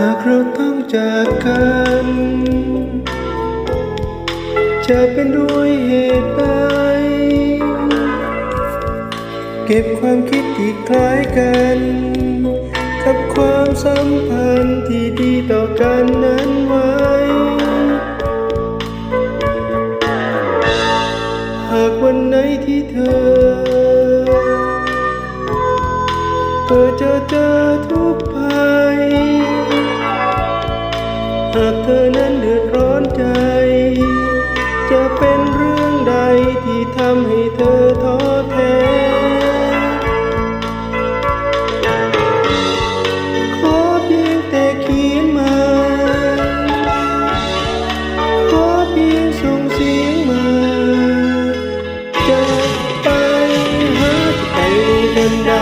หากเราต้องจากกัน จะเป็นด้วยเหตุใดเก็บความคิดที่คล้ายกัน กับความสัมพันธ์ที่ดีต่อกันนั้น อนั้นเดือดร้อนใจ จะเป็นเรื่องใดที่ทำให้เธอท้อแท้ ขอเพียงแต่เขียนมา ขอเพียงส่งเสียงมา จะไปหาจะไปทันใด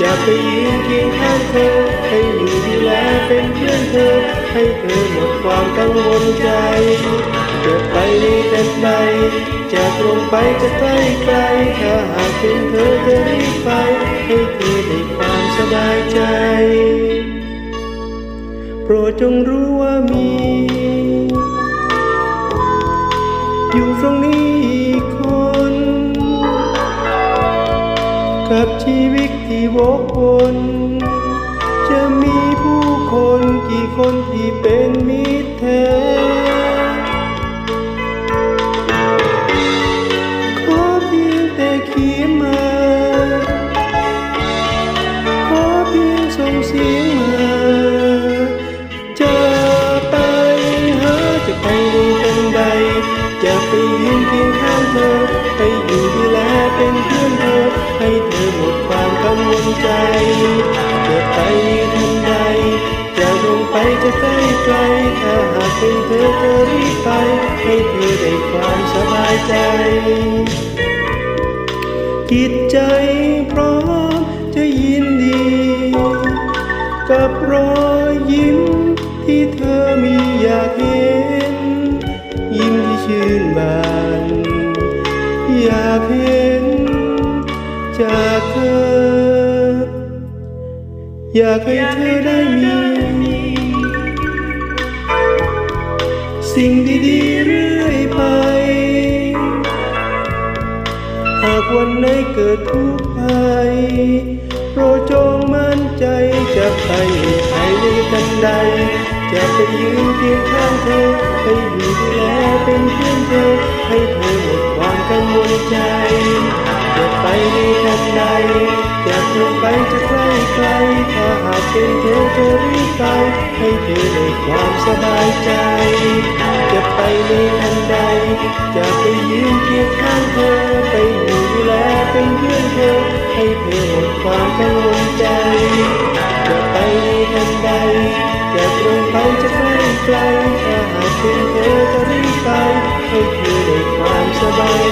จะไปยืนเคียงข้างเธอให้อยู่ เป็นเพื่อนเธอ ให้เธอหมดความกังวลใจจะไปในทันใดจะตรงไปจะใกล้ไกลถ้าหากเป็นเธอจะรีบไป ให้เธอได้ความสบายใจ โปรดจงรู้ว่ามี อยู่ตรงนี้อีกคน กับชีวิตที่วกวน คนที่เป็นมิตรแท้ขอเพียงแต่เขียนมาขอเพียงส่งเสียงมาจะไปหาจะไปในทันใดจะไปยืนเคียงข้างเธอให้อยู่ดูแลเป็นเพื่อนเธอ ให้เธอหมดความกังวลใจจะไปในทันใดจะลงไป จะใกล้ไกลถ้าหากเป็นเธอจะรีบไป ให้เธอได้ความสบายใจ จิตใจพร้อมจะยินดี กับรอยยิ้มที่เธอมีอยากเห็น ยิ้มที่ชื่นบาน อยากเห็นจากเธอ อยากให้เธอได้มี สิ่งดีๆเรื่อยไป หากวันไหนเกิดทุกข์ภัยโปรดจงมั่นใจจะไปภายในทันใด จะไปยืนเคียงข้างเธอให้อยู่ดูแลเป็นเพื่อนเธอ ให้เธอหมดความกังวลใจ จะไปในทันใด จะตรงไปจะใกล้ไกลถ้าหากเป็นเธอจะรีบไปให้เธอได้ความสบายใจ ให้เธอหมดความกังวลใจ จะไปกันใด จะตรงไปจะไกลไกลถ้าหากเธอจะรีบไปให้เธอได้ความสบาย